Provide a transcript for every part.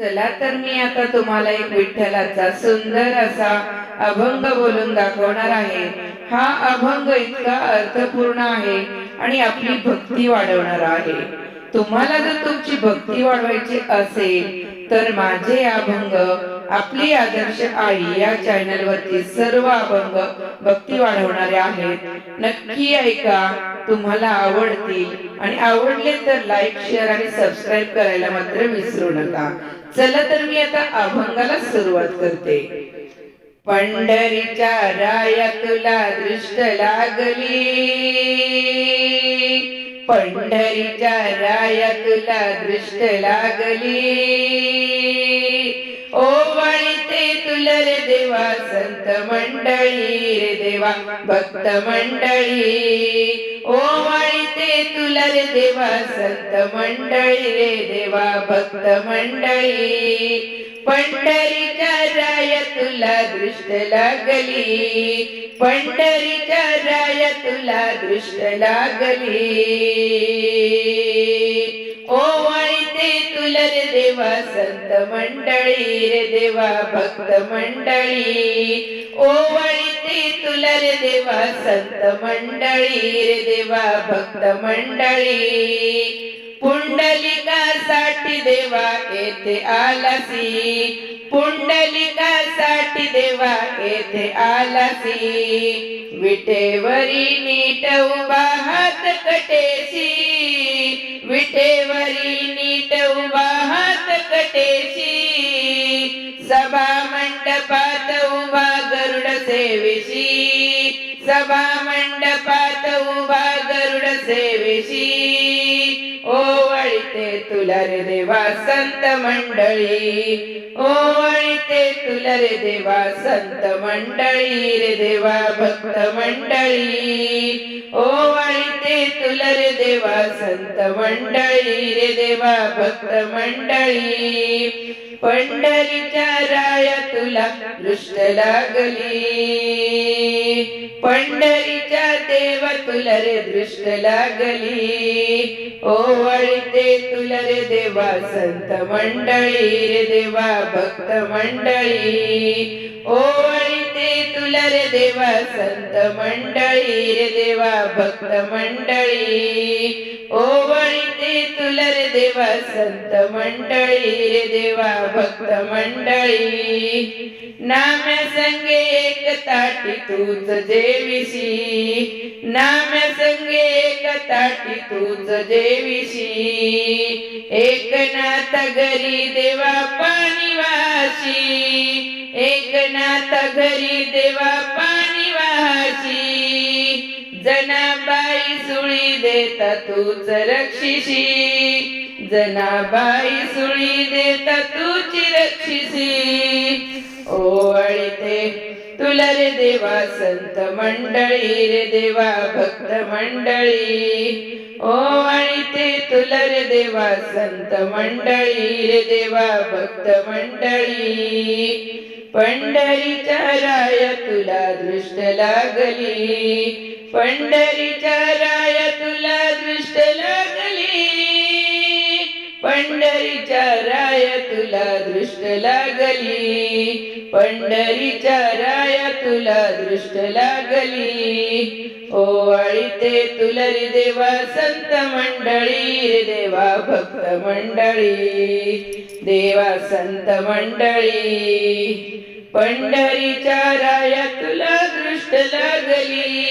चला तर मी आता तुम्हाला एक विठ्ठलाचा सुंदर असा अभंग बोलून दाखवणार आहे. हा अभंग इतका अर्थपूर्ण आहे आणि आपली भक्ती वाढवणार आहे. तुम्हाला जर तुमची भक्ती वाढवायची असेल तर माझे अभंग आपली आदर्श आई या चॅनल वरती सर्व अभंग भक्ती वाढवणारे आहेत. नक्की ऐका तुम्हाला आवडतील. आणि आवडले तर लाईक शेअर आणि सबस्क्राईब करायला मात्र विसरू नका. चला तर मी आता अभंगाला सुरुवात करते. पंढरीच्या राया तुला दृष्ट लागली. पंढरीच्या राया तुला दृष्ट लागली. ओ ते तुला देवा संत मंडळी रे देवा भक्त मंडळी. ओ ते तुला रे देवा संत मंडळी रे देवा भक्त मंडळी. पंढरीच्या राय तुला दृष्ट लागली पंढरीच्या राय तुला दृष्ट लागली. देवा संत मंडळी रे देवा भक्त मंडळी. ओ तुला रे देवा संत मंडळी रे देवा भक्त मंडळी. पुंडलिकासाठी देवा येथे आलासी. पुंडलिकासाठी देवा येथे आलासी. विटेवरी नीट उभा सभा मंडपात उभा गरुड सेवेशी. ओवळीते तुला रे देवा संत मंडळी. ओवळीते तुला रे देवा संत मंडळी रे देवा भक्त मंडळी. ओवळीते तुला रे देवा संत मंडळी रे देवा भक्त मंडळी. पंढरीच्या राया तुला दृष्ट लागली. पंढरीच्या देव तुला रे दृष्ट लागली. ओवळते तुला रे देवा संत मंडळी रे देवा भक्त मंडळी. ओवळते तुला रे देवा संत मंडळी रे देवा भक्त मंडळी. ओ ओवळते तुला रे देवा संत मंडळी रे देवा भक्त मंडळी. नाम्या संगे एक ताटी तूच देवीशी नाम्या संगे एक ताटी तूच देवीशी एक नाथ घरी देवा पाणी वा घरी देवा पाणी वाशी जनाबाई सुळी देता तूच रक्षिशी. जनाबाई सुळी देता तूची रक्षिशी. ओवळीते तुला रे देवा संत मंडळी रे देवा भक्त मंडळी. ओवळीते तुला रे देवा संत मंडळी रे देवा भक्त मंडळी. पंढरीच्या राय तुला दृष्ट लागली. पंढरीच्या राय तुला दृष्ट लागली. पंढरीच्या राय तुला दृष्ट लागली. पंढरीच्या राय तुला दृष्ट लागली. ओवाळी ते तुलरी देवा संत मंडळी देवा भक्त मंडळी. देवा संत मंडळी पंढरीच्या राया तुला दृष्ट लागली.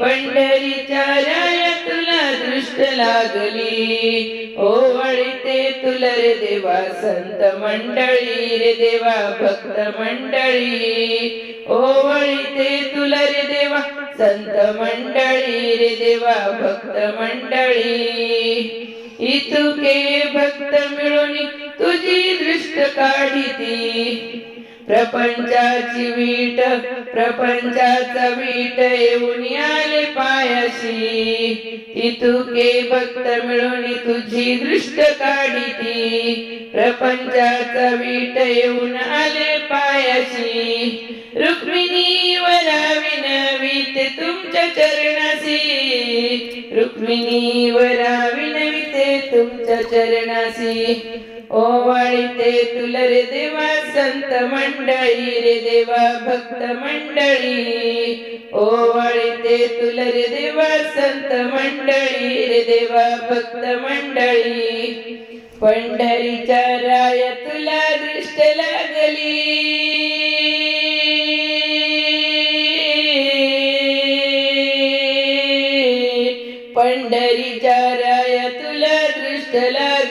पंढरीच्या राया तुला दृष्ट लागली. ओवळीते तुला रे देवा संत मंडळी रे देवा भक्त मंडळी ओवळीते तुला रे देवा संत मंडळी रे देवा भक्त मंडळी इतुके भक्त मिळून तुझी दृष्ट काढिती. प्रपंचाची वीट प्रपंचाचा वीट येऊन आले पायाशी. इतुके भक्त मिळून तुझी दृष्ट काढिती. प्रपंचाचा वीट येऊन आले पायाशी. रुक्मिणी वराविनवीत तुमच्या चरणासी रुक्मिणी वरा तुमच्या चरणासी ओवाळीते तुल रे देवा संत मंडळी रे देवा भक्त मंडळी. ओवाळीते तुल रे देवा संत मंडळी रे देवा भक्त मंडळी. पंढरीच्या राय तुला दृष्ट लागली.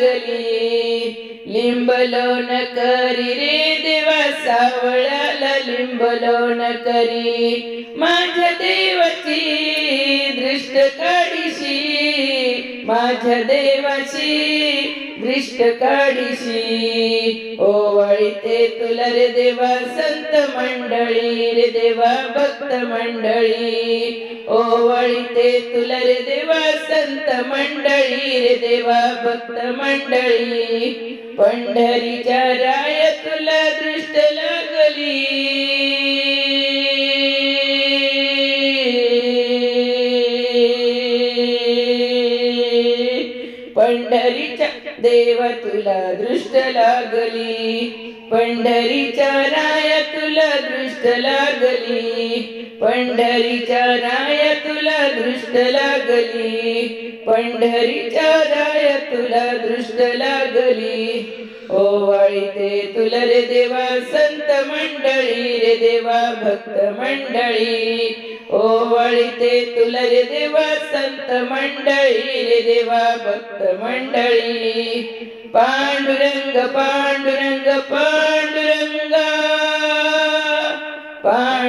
लागली लिंबलोन करी रे देवा सावळाला लिंबलोन करी माझ्या देवाची दृष्ट काढीशी माझ्या देवाची दृष्ट काढीशी ते तुला रे देवा संत मंडळी रे देवा भक्त मंडळी. ओवळीते तुला रे देवा संत मंडळी रे देवा भक्त मंडळी. पंढरीच्या राय तुला दृष्ट लागली. पंढरीच्या देवा तुला दृष्ट लागली. पंढरीच्या राया तुला दृष्ट लागली पंढरीच्या राया तुला दृष्ट लागली पंढरीच्या राया तुला दृष्ट लागली ओ वाळीते तुला रे देवा संत मंडळी रे देवा भक्त मंडळी. ओवाळीते तुला रे देवा संत मंडळी रे देवा भक्त मंडळी. पांडुरंग पांडुरंग पांडुरंग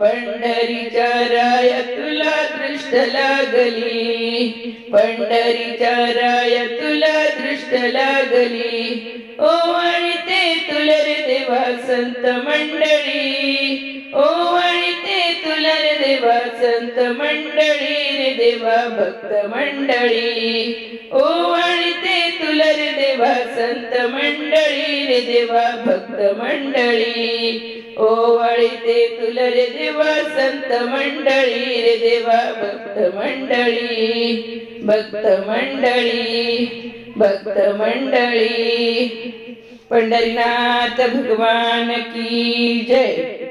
पंढरी पंढरीच्या तुला दृष्ट लागली. पंढरीच्या राय तुला दृष्ट लागली. ओ आणि ते तुला रे देवा संत मंडळी. ओ आणि ते तुला रे देवा संत मंडळी रे देवा भक्त मंडळी. ओ आणि ते तुला रे देवा संत मंडळी रे देवा भक्त मंडळी. ओवाळी ते तुला रे देवा संत मंडळी रे देवा भक्त मंडळी भक्त मंडळी भक्त मंडळी. पंढरीनाथ भगवान की जय.